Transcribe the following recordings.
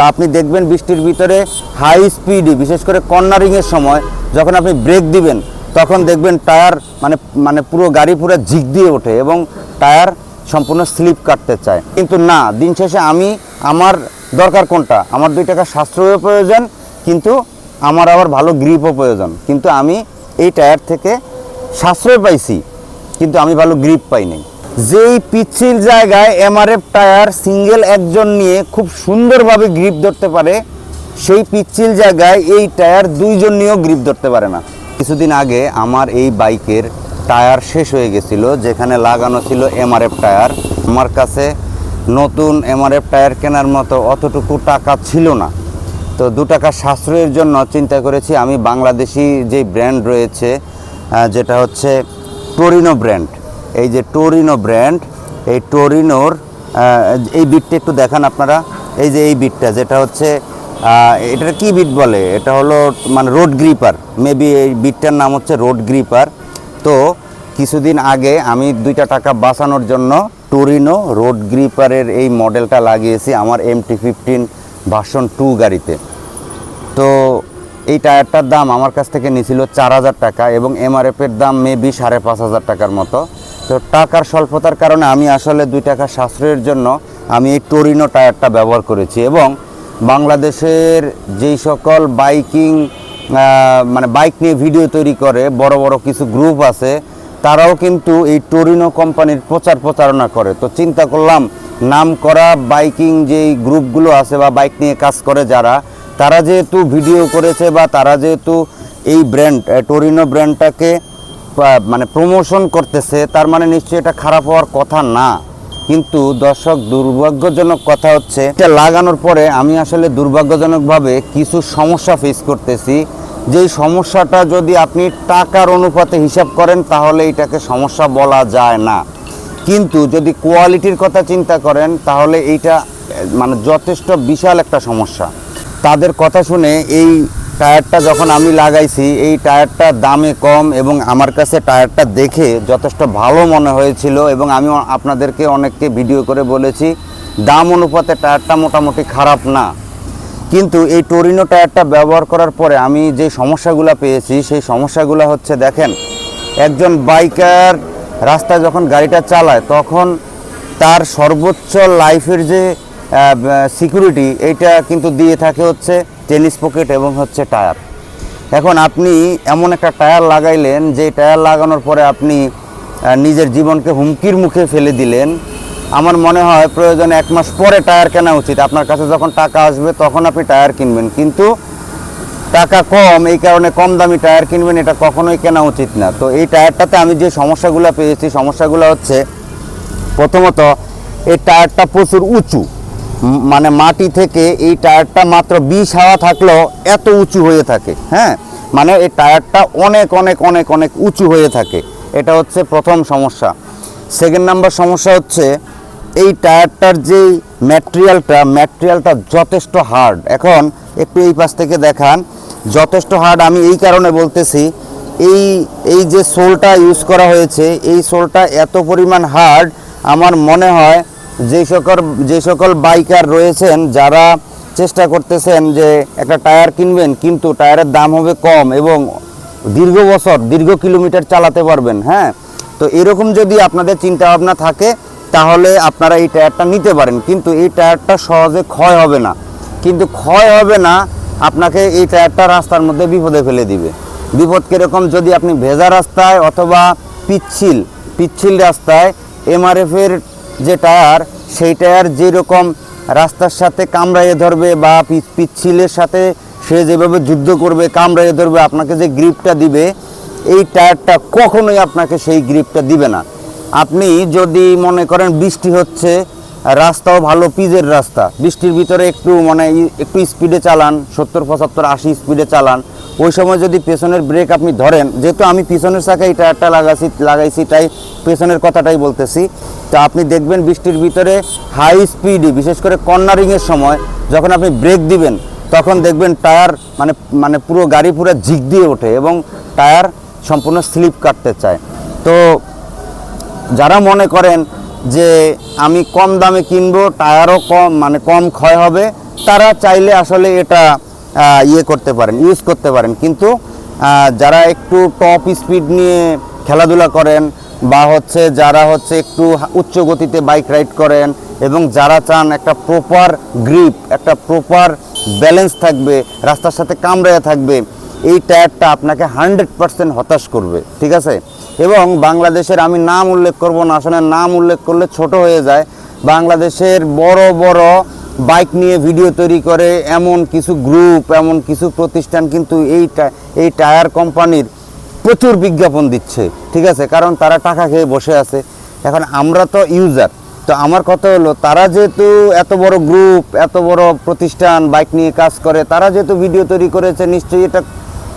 তা আপনি দেখবেন বৃষ্টির ভিতরে হাই স্পিডে বিশেষ করে কর্নারিংয়ের সময় যখন আপনি ব্রেক দিবেন, তখন দেখবেন টায়ার মানে মানে পুরো গাড়ি পুরো ঝিক দিয়ে ওঠে এবং টায়ার সম্পূর্ণ স্লিপ কাটতে চায়। কিন্তু না, দিন শেষে আমি, আমার দরকার কোনটা? আমার দুই টাকা সাশ্রয়ও প্রয়োজন, কিন্তু আমার আবার ভালো গ্রিপও প্রয়োজন। কিন্তু আমি এই টায়ার থেকে সাশ্রয় পাইছি, কিন্তু আমি ভালো গ্রিপ পাইনি। যেই পিচ্ছিল জায়গায় এমআরএফ টায়ার সিঙ্গেল একজন নিয়ে খুব সুন্দরভাবে গ্রিপ ধরতে পারে, সেই পিচ্ছিল জায়গায় এই টায়ার দুইজন নিয়েও গ্রিপ ধরতে পারে না। কিছুদিন আগে আমার এই বাইকের টায়ার শেষ হয়ে গেছিল, যেখানে লাগানো ছিল এমআরএফ টায়ার। আমার কাছে নতুন এমআরএফ টায়ার কেনার মতো অতটুকু টাকা ছিল না। তো দু টাকা সাশ্রয়ের জন্য চিন্তা করেছি, আমি বাংলাদেশি যে ব্র্যান্ড রয়েছে যেটা হচ্ছে টোরিনো ব্র্যান্ড এই যে টোরিনো ব্র্যান্ড এই টোরিনোর এই বিটটা একটু দেখান আপনারা। এই যে এই বিটটা যেটা হচ্ছে এটা কি বিট বলে? এটা হলো মানে রোড গ্রিপার মেবি এই বিটটার নাম হচ্ছে রোড গ্রিপার তো কিছুদিন আগে আমি দুইটা টাকা বাঁচানোর জন্য টোরিনো রোড গ্রিপারের এই মডেলটা লাগিয়েছি আমার এমটি ফিফটিন ভার্সন টু গাড়িতে। তো এই টায়ারটার দাম আমার কাছ থেকে নিয়েছিল চার হাজার টাকা এবং এমআরএফের দাম মেবি সাড়ে পাঁচ হাজার টাকার মতো। তো টাকার স্বল্পতার কারণে আমি আসলে দুই টাকা সাশ্রয়ের জন্য আমি এই টোরিনো টায়ারটা ব্যবহার করেছি এবং বাংলাদেশের যেই সকল বাইকিং মানে বাইক নিয়ে ভিডিও তৈরি করে বড় বড় কিছু গ্রুপ আছে, তারাও কিন্তু এই টোরিনো কোম্পানির প্রচার প্রচারণা করে। তো চিন্তা করলাম, নাম করা বাইকিং যেই গ্রুপগুলো আছে বা বাইক নিয়ে কাজ করে যারা, তারা যেহেতু ভিডিও করেছে বা তারা যেহেতু এই ব্র্যান্ড টোরিনো ব্র্যান্ডটাকে মানে প্রমোশন করতেছে, তার মানে নিশ্চয়ই এটা খারাপ হওয়ার কথা না। কিন্তু দর্শক, দুর্ভাগ্যজনক কথা হচ্ছে, এটা লাগানোর পরে আমি আসলে দুর্ভাগ্যজনকভাবে কিছু সমস্যা ফেস করতেছি। যেই সমস্যাটা যদি আপনি টাকার অনুপাতে হিসাব করেন, তাহলে এটাকে সমস্যা বলা যায় না। কিন্তু যদি কোয়ালিটির কথা চিন্তা করেন, তাহলে এইটা মানে যথেষ্ট বিশাল একটা সমস্যা। তাদের কথা শুনে এই টায়ারটা যখন আমি লাগাইছি, এই টায়ারটা দামে কম এবং আমার কাছে টায়ারটা দেখে যথেষ্ট ভালো মনে হয়েছিল এবং আমি আপনাদেরকে অনেককে ভিডিও করে বলেছি, দাম অনুপাতে টায়ারটা মোটামুটি খারাপ না। কিন্তু এই টোরিনো টায়ারটা ব্যবহার করার পরে আমি যে সমস্যাগুলো পেয়েছি, সেই সমস্যাগুলো হচ্ছে দেখেন, একজন বাইকার রাস্তায় যখন গাড়িটা চালায়, তখন তার সর্বোচ্চ লাইফের যে সিকিউরিটি এইটা কিন্তু দিয়ে থাকে হচ্ছে টেনিস পকেট এবং হচ্ছে টায়ার এখন আপনি এমন একটা টায়ার লাগাইলেন, যে টায়ার লাগানোর পরে আপনি নিজের জীবনকে হুমকির মুখে ফেলে দিলেন। আমার মনে হয় প্রয়োজনে এক মাস পরে টায়ার কেনা উচিত। আপনার কাছে যখন টাকা আসবে, তখন আপনি টায়ার কিনবেন। কিন্তু টাকা কম, এই কারণে কম দামি টায়ার কিনবেন, এটা কখনোই কেনা উচিত না। তো এই টায়ারটাতে আমি যে সমস্যাগুলো পেয়েছি, সমস্যাগুলো হচ্ছে প্রথমত, এই টায়ারটা প্রচুর উঁচু। মানে মাটি থেকে এই টায়ারটা মাত্র বিশ হাওয়া থাকলেও এত উঁচু হয়ে থাকে হ্যাঁ? মানে এই টায়ারটা অনেক অনেক অনেক অনেক উঁচু হয়ে থাকে। এটা হচ্ছে প্রথম সমস্যা। সেকেন্ড নাম্বার সমস্যা হচ্ছে এই টায়ারটার যেই ম্যাটেরিয়ালটা ম্যাটেরিয়ালটা যথেষ্ট হার্ড এখন একটু এই পাশ থেকে দেখান। যথেষ্ট হার্ড আমি এই কারণে বলতেছি, এই এই যে সোলটা ইউজ করা হয়েছে, এই সোলটা এত পরিমাণ হার্ড আমার মনে হয় যে সকল যে সকল বাইকার রয়েছেন, যারা চেষ্টা করতেছেন যে একটা টায়ার কিনবেন, কিন্তু টায়ারের দাম হবে কম এবং দীর্ঘ বছর, দীর্ঘ কিলোমিটার চালাতে পারবেন হ্যাঁ? তো এরকম যদি আপনাদের চিন্তা ভাবনা থাকে, তাহলে আপনারা এই টায়ারটা নিতে পারেন, কিন্তু এই টায়ারটা সহজে ক্ষয় হবে না। কিন্তু ক্ষয় হবে না, আপনাকে এই টায়ারটা রাস্তার মধ্যে বিপদে ফেলে দিবে। বিপদ কীরকম? যদি আপনি ভেজা রাস্তায় অথবা পিচ্ছিল পিচ্ছিল রাস্তায় এমআরএফের যে টায়ার, সেই টায়ার যেরকম রাস্তার সাথে কামড়াইয়ে ধরবে বা পিচ্ছিলের সাথে সে যেভাবে যুদ্ধ করবে, কামড়াইয়ে ধরবে, আপনাকে যে গ্রিপটা দিবে, এই টায়ারটা কখনোই আপনাকে সেই গ্রিপটা দিবে না। আপনি যদি মনে করেন বৃষ্টি হচ্ছে রাস্তাও ভালো পিজের রাস্তা। বৃষ্টির ভিতরে একটু মানে একটু স্পিডে চালান, সত্তর, পঁচাত্তর, আশি স্পিডে চালান। ওই সময় যদি পেছনের ব্রেক আপনি ধরেন, যেহেতু আমি পিছনের চাকায় টায়ারটা লাগাইছি লাগাইছি, তাই পেছনের কথাটাই বলতেছি। তো আপনি দেখবেন বৃষ্টির ভিতরে হাই স্পিডে বিশেষ করে কর্নারিংয়ের সময় যখন আপনি ব্রেক দিবেন, তখন দেখবেন টায়ার মানে মানে পুরো গাড়ি পুরো ঝিক দিয়ে ওঠে এবং টায়ার সম্পূর্ণ স্লিপ কাটতে চায়। তো যারা মনে করেন যে আমি কম দামে কিনবো, টায়ারও কম মানে কম ক্ষয় হবে, তারা চাইলে আসলে এটা ইয়ে করতে পারেন ইউজ করতে পারেন। কিন্তু যারা একটু টপ স্পিড নিয়ে খেলাধুলা করেন বা হচ্ছে যারা হচ্ছে একটু উচ্চ গতিতে বাইক রাইড করেন এবং যারা চান একটা প্রপার গ্রিপ একটা প্রপার ব্যালেন্স থাকবে, রাস্তার সাথে কামড়ায় থাকবে এই টায়ারটা আপনাকে হান্ড্রেড পার্সেন্ট হতাশ করবে, ঠিক আছে? এবং বাংলাদেশের, আমি নাম উল্লেখ করব না, আসলে নাম উল্লেখ করলে ছোট হয়ে যায়। বাংলাদেশের বড় বড় বাইক নিয়ে ভিডিও তৈরি করে এমন কিছু গ্রুপ, এমন কিছু প্রতিষ্ঠান কিন্তু এই এই টায়ার কোম্পানির প্রচুর বিজ্ঞাপন দিচ্ছে, ঠিক আছে? কারণ তারা টাকা খেয়ে বসে আছে। এখন আমরা তো ইউজার তো আমার কথা হলো, তারা যেহেতু এত বড় গ্রুপ এত বড় প্রতিষ্ঠান, বাইক নিয়ে কাজ করে, তারা যেহেতু ভিডিও তৈরি করেছে, নিশ্চয়ই এটা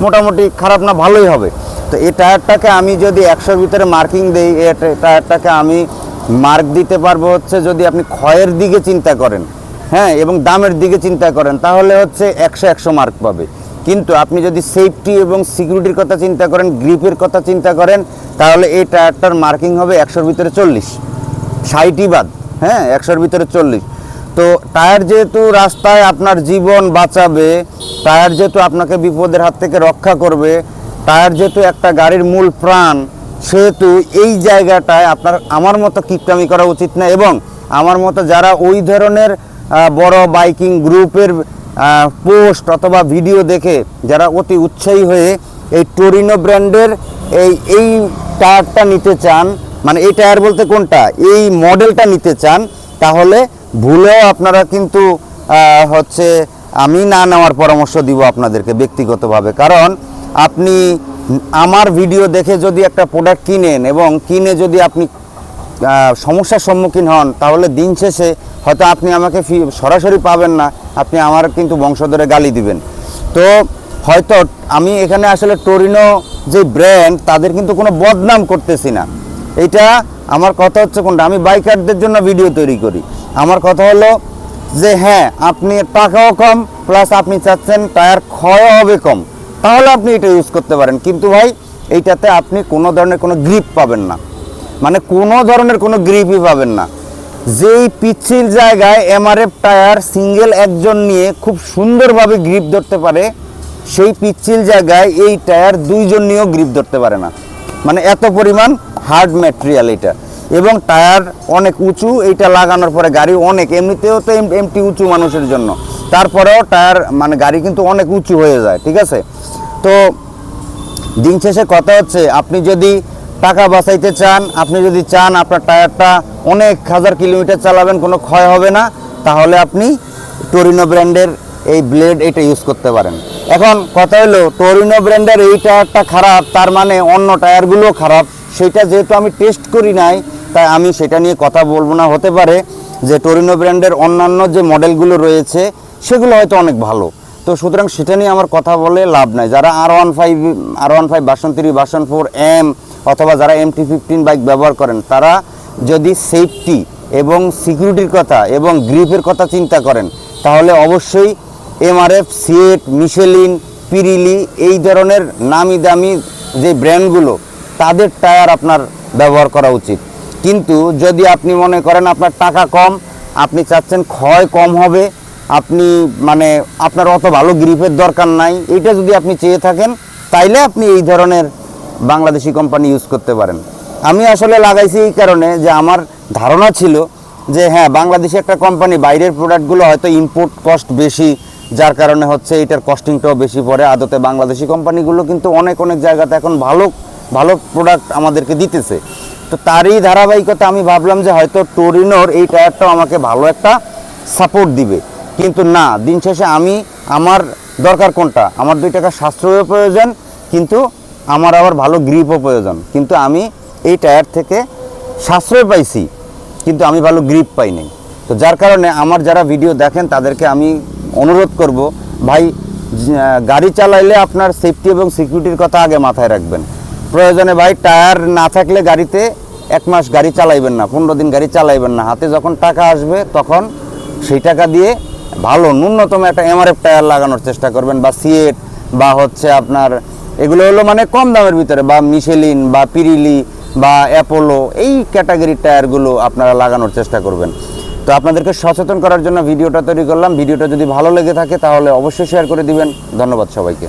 মোটামুটি খারাপ না, ভালোই হবে। তো এই টায়ারটাকে আমি যদি একশোর ভিতরে মার্কিং দিই টা- টায়ারটাকে আমি মার্ক দিতে পারব হচ্ছে যদি আপনি ক্ষয়ের দিকে চিন্তা করেন হ্যাঁ এবং দামের দিকে চিন্তা করেন, তাহলে হচ্ছে একশো একশো মার্ক পাবে। কিন্তু আপনি যদি সেফটি এবং সিকিউরিটির কথা চিন্তা করেন, গ্রিপের কথা চিন্তা করেন, তাহলে এই টায়ারটার মার্কিং হবে একশোর ভিতরে চল্লিশ। ষাটই বাদ হ্যাঁ একশোর ভিতরে চল্লিশ। তো টায়ার যেহেতু রাস্তায় আপনার জীবন বাঁচাবে টায়ার যেহেতু আপনাকে বিপদের হাত থেকে রক্ষা করবে, টায়ার যেহেতু একটা গাড়ির মূল প্রাণ, সেহেতু এই জায়গাটায় আপনার, আমার মতো কিপটামি করা উচিত না। এবং আমার মতো যারা ওই ধরনের বড় বাইকিং গ্রুপের পোস্ট অথবা ভিডিও দেখে যারা অতি উৎসাহী হয়ে এই টোরিনো ব্র্যান্ডের এই এই টায়ারটা নিতে চান মানে এই টায়ার বলতে কোনটা? এই মডেলটা নিতে চান, তাহলে ভুলেও আপনারা কিন্তু হচ্ছে আমি না নেওয়ার পরামর্শ দিব আপনাদেরকে ব্যক্তিগতভাবে। কারণ আপনি আমার ভিডিও দেখে যদি একটা প্রোডাক্ট কিনেন এবং কিনে যদি আপনি সমস্যার সম্মুখীন হন, তাহলে দিন শেষে হয়তো আপনি আমাকে সরাসরি পাবেন না। আপনি আমার কিন্তু বংশধরে গালি দিবেন। তো হয়তো আমি এখানে আসলে টোরিনো যে ব্র্যান্ড তাদের কিন্তু কোনো বদনাম করতেছি না। এটা আমার কথা হচ্ছে কোনটা? আমি বাইকারদের জন্য ভিডিও তৈরি করি। আমার কথা হলো যে হ্যাঁ আপনি টাকাও কম প্লাস আপনি চাচ্ছেন টায়ার ক্ষয় হবে কম। তাহলে আপনি এটা ইউজ করতে পারেন। কিন্তু ভাই, এইটাতে আপনি কোনো ধরনের কোনো গ্রিপ পাবেন না। মানে কোনো ধরনের কোনো গ্রিপই পাবেন না। যেই পিচ্ছিল জায়গায় এমআরএফ টায়ার সিঙ্গেল একজন নিয়ে খুব সুন্দরভাবে গ্রিপ ধরতে পারে, সেই পিচ্ছিল জায়গায় এই টায়ার দুইজন নিয়েও গ্রিপ ধরতে পারে না। মানে এত পরিমাণ হার্ড ম্যাটেরিয়াল এটা। এবং টায়ার অনেক উঁচু, এইটা লাগানোর পরে গাড়ি অনেক, এমনিতেও তো এম- এমটি উঁচু মানুষের জন্য। তারপরেও টায়ার মানে গাড়ি কিন্তু অনেক উঁচু হয়ে যায়, ঠিক আছে? তো দিন শেষে কথা হচ্ছে, আপনি যদি টাকা বাঁচাইতে চান, আপনি যদি চান আপনার টায়ারটা অনেক হাজার কিলোমিটার চালাবেন, কোনো ক্ষয় হবে না, তাহলে আপনি টোরিনো ব্র্যান্ডের এই ব্লেড এটা ইউজ করতে পারেন। এখন কথা হলো টোরিনো ব্র্যান্ডের এই টায়ারটা খারাপ, তার মানে অন্য টায়ারগুলোও খারাপ। সেটা যেহেতু আমি টেস্ট করি নাই তাই আমি সেটা নিয়ে কথা বলব না। হতে পারে যে টোরিনো ব্র্যান্ডের অন্যান্য যে মডেলগুলো রয়েছে, সেগুলো হয়তো অনেক ভালো। তো সুতরাং সেটা নিয়ে আমার কথা বলে লাভ নাই। যারা আর ওয়ান ফাইভ আর ওয়ান ফাইভ বাসন থ্রি বাসন ফোর এম অথবা যারা এম টি ফিফটিন বাইক ব্যবহার করেন, তারা যদি সেফটি এবং সিকিউরিটির কথা এবং গ্রিপের কথা চিন্তা করেন, তাহলে অবশ্যই এমআরএফ সিয়েট মিশেলিন পিরিলি এই ধরনের নামি দামি যে ব্র্যান্ডগুলো তাদের টায়ার আপনার ব্যবহার করা উচিত। কিন্তু যদি আপনি মনে করেন আপনার টাকা কম, আপনি চাচ্ছেন ক্ষয় কম হবে, আপনি মানে আপনার অত ভালো গ্রিপের দরকার নাই এটা যদি আপনি চেয়ে থাকেন, তাইলে আপনি এই ধরনের বাংলাদেশি কোম্পানি ইউজ করতে পারেন। আমি আসলে লাগাইছি এই কারণে যে আমার ধারণা ছিল যে হ্যাঁ বাংলাদেশি একটা কোম্পানি বাইরের প্রোডাক্টগুলো হয়তো ইম্পোর্ট কস্ট বেশি, যার কারণে হচ্ছে এটার কস্টিংটাও বেশি পড়ে। আদতে বাংলাদেশি কোম্পানিগুলো কিন্তু অনেক অনেক জায়গাতে এখন ভালো ভালো প্রোডাক্ট আমাদেরকে দিতেছে। তো তারই ধারাবাহিকতা আমি ভাবলাম যে হয়তো টোরিনোর এই টায়ারটাও আমাকে ভালো একটা সাপোর্ট দিবে। কিন্তু না, দিন শেষে আমি, আমার দরকার কোনটা? আমার দুই টাকা সাশ্রয়ও প্রয়োজন, কিন্তু আমার আবার ভালো গ্রিপও প্রয়োজন। কিন্তু আমি এই টায়ার থেকে সাশ্রয় পাইছি, কিন্তু আমি ভালো গ্রিপ পাই নাই। তো যার কারণে আমার যারা ভিডিও দেখেন, তাদেরকে আমি অনুরোধ করব, ভাই গাড়ি চালাইলে আপনার সেফটি এবং সিকিউরিটির কথা আগে মাথায় রাখবেন। প্রয়োজনে ভাই টায়ার না থাকলে গাড়িতে এক মাস গাড়ি চালাইবেন না, পনেরো দিন গাড়ি চালাইবেন না। হাতে যখন টাকা আসবে, তখন সেই টাকা দিয়ে ভালো ন্যূনতম একটা এমআরএফ টায়ার লাগানোর চেষ্টা করবেন বা সিয়েট বা হচ্ছে আপনার এগুলো হলো মানে কম দামের ভিতরে বা মিশেলিন বা পিরিলি বা অ্যাপোলো এই ক্যাটাগরির টায়ারগুলো আপনারা লাগানোর চেষ্টা করবেন। তো আপনাদেরকে সচেতন করার জন্য ভিডিওটা তৈরি করলাম। ভিডিওটা যদি ভালো লেগে থাকে, তাহলে অবশ্যই শেয়ার করে দিবেন। ধন্যবাদ সবাইকে।